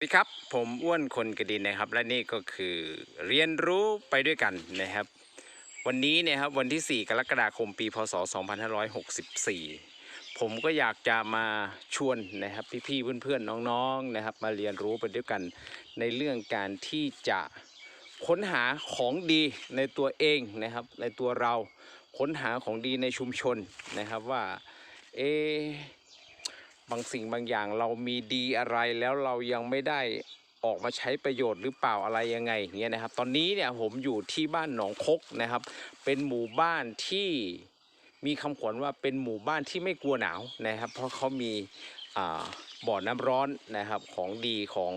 สวัสดีครับ ผมอ้วนคนกระดินนะครับ และนี่ก็คือเรียนรู้ไปด้วยกันนะครับ วันนี้เนี่ยครับวันที่ 4 กรกฎาคมปี พศ 2564 ผมก็อยากจะมาชวนนะครับพี่ๆเพื่อนๆน้องๆนะครับ มาเรียนรู้ไปด้วยกันในเรื่องการที่จะค้นหาของดีในตัวเองนะครับ ในตัวเราค้นหาของดีในชุมชนนะครับว่าเอ บางสิ่งบางอย่างเรามีดีอะไรแล้วเรายังไม่ได้ออกมาใช้ประโยชน์หรือเปล่าอะไรยังไงเงี้ยนะครับ ตอนนี้เนี่ยผมอยู่ที่บ้านหนองคกนะครับ เป็นหมู่บ้านที่มีคำขวัญว่าเป็นหมู่บ้านที่ไม่กลัวหนาวนะครับ เพราะเขามีบ่อน้ำร้อนนะครับของดีของ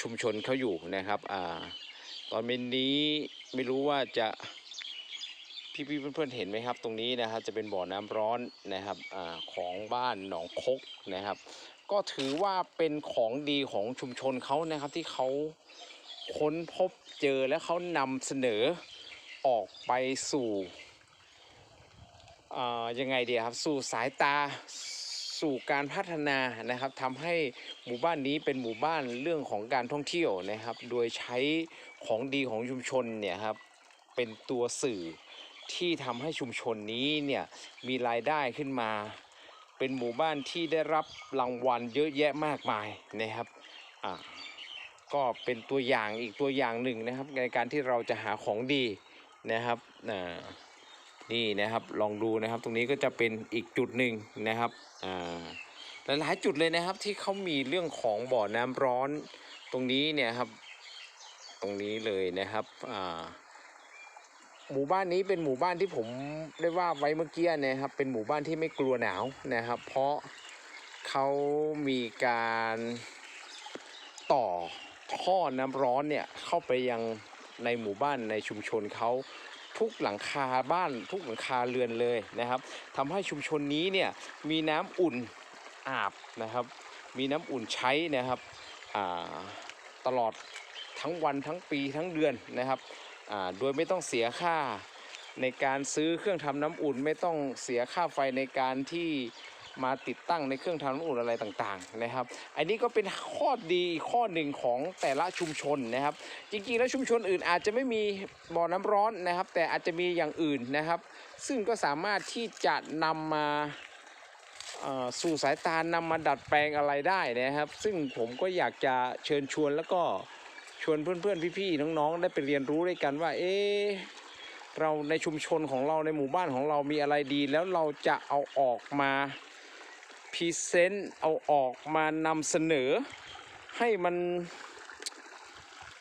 ชุมชนเขาอยู่นะครับอตอนนี้ไม่รู้ว่าจะ พี่ๆเพื่อนๆเห็นไหมครับ ตรงนี้นะครับจะเป็นบ่อน้ำร้อนนะครับอของบ้านหนองคกนะครับ ก็ถือว่าเป็นของดีของชุมชนเขานะครับที่เขาค้นพบเจอและเขานำเสนอออกไปสู่ยังไงดีครับสู่สายตาสู่การพัฒนานะครับทำให้หมู่บ้านนี้เป็นหมู่บ้านเรื่องของการท่องเที่ยวนะครับ โดยใช้ของดีของชุมชนเนี่ยครับเป็นตัวสื่อ ที่ทำให้ชุมชนนี้เนี่ยมีรายได้ขึ้นมา เป็นหมู่บ้านที่ได้รับรางวัลเยอะแยะมากมายนะครับอ่าก็เป็นตัวอย่างอีกตัวอย่างหนึ่งนะครับ ในการที่เราจะหาของดีนะครับอ่านี่นะครับลองดูนะครับตรงนี้ก็จะเป็นอีกจุดหนึ่งนะครับอ่าหลายจุดเลยนะครับที่เขามีเรื่องของบ่อน้ำร้อนตรงนี้เนี่ยครับตรงนี้เลยนะครับอ่า หมู่บ้านนี้เป็นหมู่บ้านที่ผมได้ว่าไว้เมื่อกี้นะครับ เป็นหมู่บ้านที่ไม่กลัวหนาวนะครับ เพราะเขามีการต่อท่อน้ำร้อนเนี่ยเข้าไปยังในหมู่บ้านในชุมชนเขาทุกหลังคาบ้านทุกหลังคาเรือนเลยนะครับทำให้ชุมชนนี้เนี่ยมีน้ำอุ่นอาบนะครับ มีน้ำอุ่นใช้นะครับตลอดทั้งวันทั้งปีทั้งเดือนนะครับ โดยไม่ต้องเสียค่าในการซื้อเครื่องทำน้ำอุ่น ไม่ต้องเสียค่าไฟในการที่มาติดตั้งในเครื่องทำน้ำอุ่นอะไรต่างๆนะครับ อันนี้ก็เป็นข้อดีข้อหนึ่งของแต่ละชุมชนนะครับ จริงๆแล้วชุมชนอื่นอาจจะไม่มีบ่อน้ำร้อนนะครับ แต่อาจจะมีอย่างอื่นนะครับ ซึ่งก็สามารถที่จะนำมาสู่สายตานำมาดัดแปลงอะไรได้นะครับ ซึ่งผมก็อยากจะเชิญชวนแล้วก็ ชวนเพื่อนๆพี่ๆน้องๆได้ไปเรียนรู้ด้วยกันว่า เอ๊เราในชุมชนของเราในหมู่บ้านของเรามีอะไรดี แล้วเราจะเอาออกมาพรีเซนต์เอาออกมานำเสนอ ให้มัน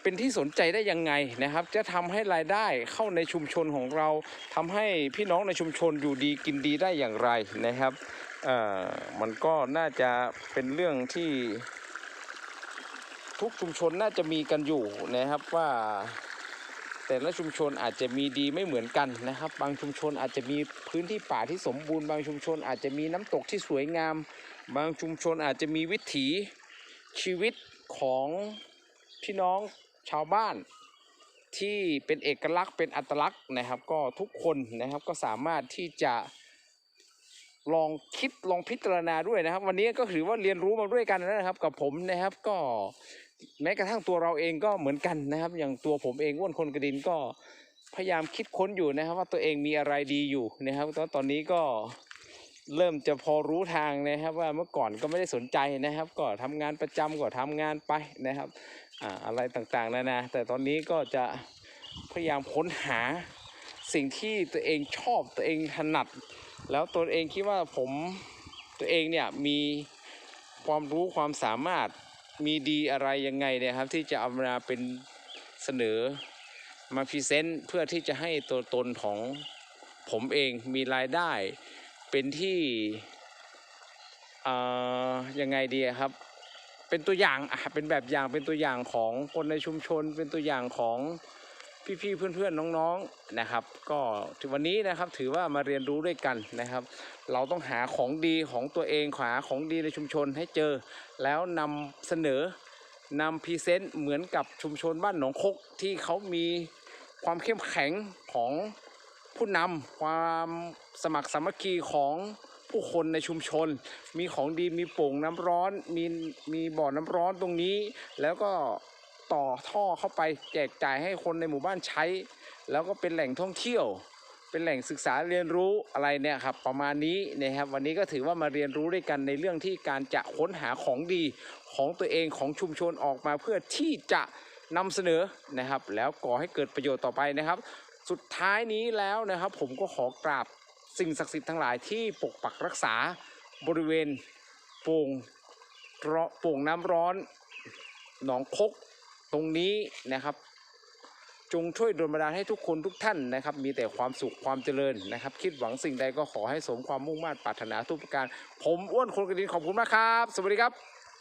เป็นที่สนใจได้ยังไงนะครับ จะทำให้รายได้เข้าในชุมชนของเราทำให้พี่น้องในชุมชนอยู่ดีกินดีได้อย่างไรนะครับมันก็น่าจะเป็นเรื่องที่ ทุกชุมชนน่าจะมีกันอยู่นะครับว่า แต่ละชุมชนอาจจะมีดีไม่เหมือนกันนะครับ บางชุมชนอาจจะมีพื้นที่ป่าที่สมบูรณ์ บางชุมชนอาจจะมีน้ำตกที่สวยงาม บางชุมชนอาจจะมีวิถีชีวิตของพี่น้องชาวบ้านที่เป็นเอกลักษณ์เป็นอัตลักษณ์นะครับ ก็ทุกคนนะครับก็สามารถที่จะลองคิดลองพิจารณาด้วยนะครับ วันนี้ก็ถือว่าเรียนรู้มาด้วยกันนะครับ กับผมนะครับก็ แม้กระทั่งตัวเราเองก็เหมือนกันนะครับ อย่างตัวผมเองอ้วนคนกระดินก็พยายามคิดค้นอยู่นะครับ ว่าตัวเองมีอะไรดีอยู่นะครับตอนตอนนี้ก็เริ่มจะพอรู้ทางนะครับ ว่าเมื่อก่อนก็ไม่ได้สนใจนะครับ ก็ทำงานประจำก็ทำงานไปนะครับอ่าอะไรต่างๆนานาแต่ตอนนี้ก็จะพยายามค้นหาสิ่งที่ตัวเองชอบตัวเองถนัด แล้วตัวเองคิดว่าผมตัวเองเนี่ยมีความรู้ความสามารถ มีดีอะไรยังไงเนี่ยครับ ที่จะเอามาเป็นเสนอมาพรีเซนต์เพื่อที่จะให้ตัวตนของผมเองมีรายได้เป็นที่อ่ายังไงดีครับ เป็นตัวอย่างอะเป็นแบบอย่างเป็นตัวอย่างของคนในชุมชน เป็นตัวอย่างของ พี่ๆเพื่อนๆน้องๆนะครับ ก็วันนี้นะครับถือว่ามาเรียนรู้ด้วยกันนะครับ เราต้องหาของดีของตัวเองหาของดีในชุมชนให้เจอ แล้วนำเสนอนำพรีเซนต์เหมือนกับชุมชนบ้านหนองคกที่เขามีความเข้มแข็งของผู้นำความสมัครสามัคคีของผู้คนในชุมชน มีของดีมีโป่งน้ำร้อนมีมีบ่อน้ำร้อนตรงนี้ แล้วก็ ต่อท่อเข้าไปแจกจ่ายให้คนในหมู่บ้านใช้ แล้วก็เป็นแหล่งท่องเที่ยว เป็นแหล่งศึกษาเรียนรู้อะไรเนี่ยครับประมาณนี้นะครับวันนี้ก็ถือว่ามาเรียนรู้ด้วยกันในเรื่องที่การจะค้นหาของดีของตัวเองของชุมชนออกมาเพื่อที่จะนำเสนอนะครับ แล้วก่อให้เกิดประโยชน์ต่อไปนะครับ สุดท้ายนี้แล้วนะครับ ผมก็ขอกราบสิ่งศักดิ์สิทธิ์ทั้งหลายที่ปกปักรักษาบริเวณโป่งโป่งน้ำร้อนหนองคก ตรงนี้นะครับ จงช่วยดลบันดาลให้ทุกคนทุกท่านนะครับ มีแต่ความสุขความเจริญนะครับ คิดหวังสิ่งใดก็ขอให้สมความมุ่งมั่นปรารถนาทุกประการ ผมอ้วนคนกระดินขอบคุณมากครับ สวัสดีครับ